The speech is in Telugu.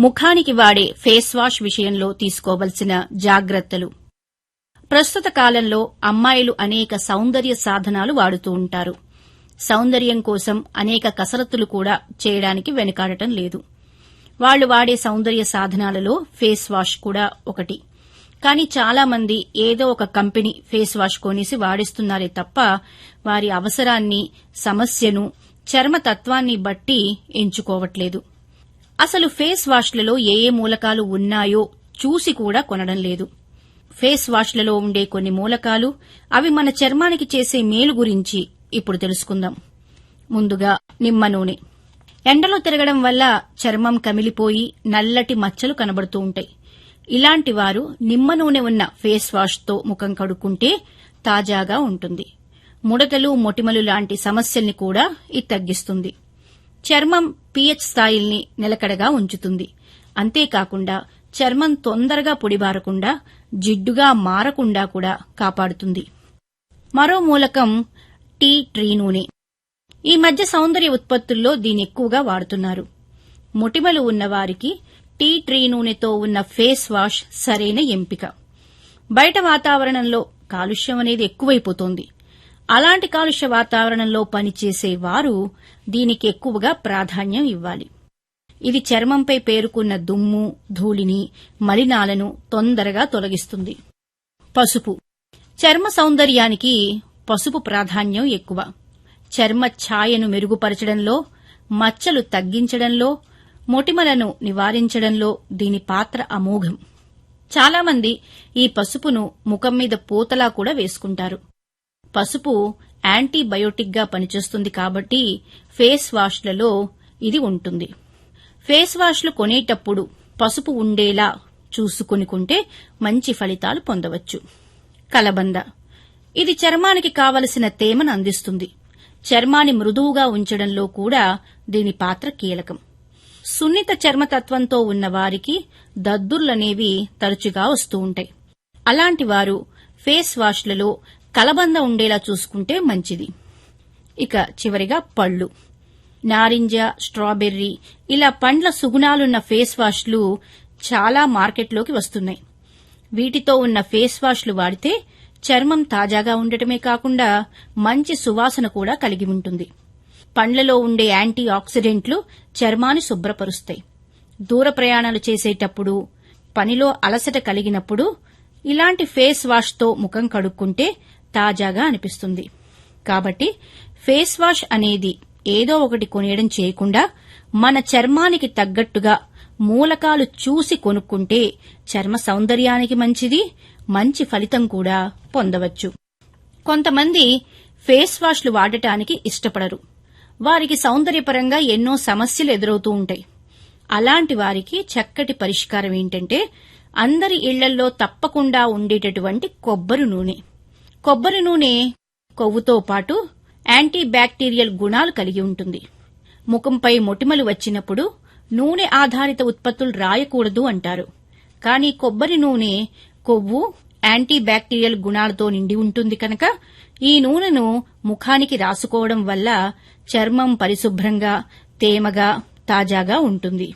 ముఖానికి వాడే ఫేస్ వాష్ విషయంలో తీసుకోవలసిన జాగ్రత్తలు. ప్రస్తుత కాలంలో అమ్మాయిలు అనేక సౌందర్య సాధనాలు వాడుతూ ఉంటారు. సౌందర్యం కోసం అనేక కసరత్తులు కూడా చేయడానికి వెనుకాడటం లేదు. వాళ్ళు వాడే సౌందర్య సాధనాలలో ఫేస్ వాష్ కూడా ఒకటి. కానీ చాలామంది ఏదో ఒక కంపెనీ ఫేస్ వాష్ కొనేసి వాడిస్తున్నారే తప్ప వారి అవసరాన్ని సమస్యను చర్మ తత్వాన్ని బట్టి ఎంచుకోవట్లేదు. అసలు ఫేస్ వాష్లలో ఏ ఏ మూలకాలు ఉన్నాయో చూసి కూడా కొనడం లేదు. ఫేస్ వాష్లలో ఉండే కొన్ని మూలకాలు అవి మన చర్మానికి చేసే మేలు గురించి ఇప్పుడు తెలుసుకుందాం. ముందుగా నిమ్మ నూనె. ఎండలో తిరగడం వల్ల చర్మం కమిలిపోయి నల్లటి మచ్చలు కనబడుతూ ఉంటాయి. ఇలాంటి వారు నిమ్మ నూనె ఉన్న ఫేస్ వాష్తో ముఖం కడుక్కుంటే తాజాగా ఉంటుంది. ముడతలు మొటిమలు లాంటి సమస్యల్ని కూడా ఇది తగ్గిస్తుంది. చర్మం పీహెచ్ స్థాయిల్ని నిలకడగా ఉంచుతుంది. అంతేకాకుండా చర్మం తొందరగా పొడిబారకుండా జిడ్డుగా మారకుండా కూడా కాపాడుతుంది. మరో మూలకం టీ ట్రీ నూనె. ఈ మధ్య సౌందర్య ఉత్పత్తుల్లో దీని ఎక్కువగా వాడుతున్నారు. మొటిమలు ఉన్నవారికి టీ ట్రీ నూనెతో ఉన్న ఫేస్ వాష్ సరైన ఎంపిక. బయట వాతావరణంలో కాలుష్యం అనేది ఎక్కువైపోతోంది. అలాంటి కాలుష్య వాతావరణంలో పనిచేసే వారు దీనికి ఎక్కువగా ప్రాధాన్యం ఇవ్వాలి. ఇది చర్మంపై పేరుకున్న దుమ్ము ధూళిని మలినాలను తొందరగా తొలగిస్తుంది. పసుపు. చర్మ సౌందర్యానికి పసుపు ప్రాధాన్యం ఎక్కువ. చర్మ ఛాయను మెరుగుపరచడంలో మచ్చలు తగ్గించడంలో మొటిమలను నివారించడంలో దీని పాత్ర అమోఘం. చాలామంది ఈ పసుపును ముఖం మీద పూతలా కూడా వేసుకుంటారు. పసుపు యాంటీబయోటిక్గా పనిచేస్తుంది కాబట్టి ఫేస్ వాష్లలో ఇది ఉంటుంది. ఫేస్ వాష్లు కొనేటప్పుడు పసుపు ఉండేలా చూసుకుని కొంటే మంచి ఫలితాలు పొందవచ్చు. కలబంద. ఇది చర్మానికి కావలసిన తేమను అందిస్తుంది. చర్మాన్ని మృదువుగా ఉంచడంలో కూడా దీని పాత్ర కీలకం. సున్నిత చర్మతత్వంతో ఉన్న వారికి దద్దుర్లనేవి తరచుగా వస్తూ ఉంటాయి. అలాంటి వారు ఫేస్ వాష్లలో కలబంద ఉండేలా చూసుకుంటే మంచిది. ఇక చివరిగా పళ్ళు. నారింజ స్ట్రాబెర్రీ ఇలా పండ్ల సుగుణాలున్న ఫేస్ వాష్లు చాలా మార్కెట్లోకి వస్తున్నాయి. వీటితో ఉన్న ఫేస్ వాష్లు వాడితే చర్మం తాజాగా ఉండటమే కాకుండా మంచి సువాసన కూడా కలిగి ఉంటుంది. పండ్లలో ఉండే యాంటీ ఆక్సిడెంట్లు చర్మాన్ని శుభ్రపరుస్తాయి. దూర ప్రయాణాలు చేసేటప్పుడు పనిలో అలసట కలిగినప్పుడు ఇలాంటి ఫేస్ వాష్తో ముఖం కడుక్కుంటే తాజాగా అనిపిస్తుంది. కాబట్టి ఫేస్ వాష్ అనేది ఏదో ఒకటి కొనేయడం చేయకుండా మన చర్మానికి తగ్గట్టుగా మూలకాలు చూసి కొనుక్కుంటే చర్మ సౌందర్యానికి మంచిది మంచి ఫలితం కూడా పొందవచ్చు. కొంతమంది ఫేస్ వాష్లు వాడటానికి ఇష్టపడరు. వారికి సౌందర్యపరంగా ఎన్నో సమస్యలు ఎదురవుతూ ఉంటాయి. అలాంటి వారికి చక్కటి పరిష్కారం ఏంటంటే అందరి ఇళ్ళల్లో తప్పకుండా ఉండేటటువంటి కొబ్బరి నూనె. కొబ్బరి నూనె కొవ్వుతో పాటు యాంటీ బ్యాక్టీరియల్ గుణాలు కలిగి ఉంటుంది. ముఖంపై మొటిమలు వచ్చినప్పుడు నూనె ఆధారిత ఉత్పత్తులు రాయకూడదు అంటారు. కానీ కొబ్బరి నూనె కొవ్వు యాంటీ బ్యాక్టీరియల్ గుణాలతో నిండి ఉంటుంది కనుక ఈ నూనెను ముఖానికి రాసుకోవడం వల్ల చర్మం పరిశుభ్రంగా తేమగా తాజాగా ఉంటుంది.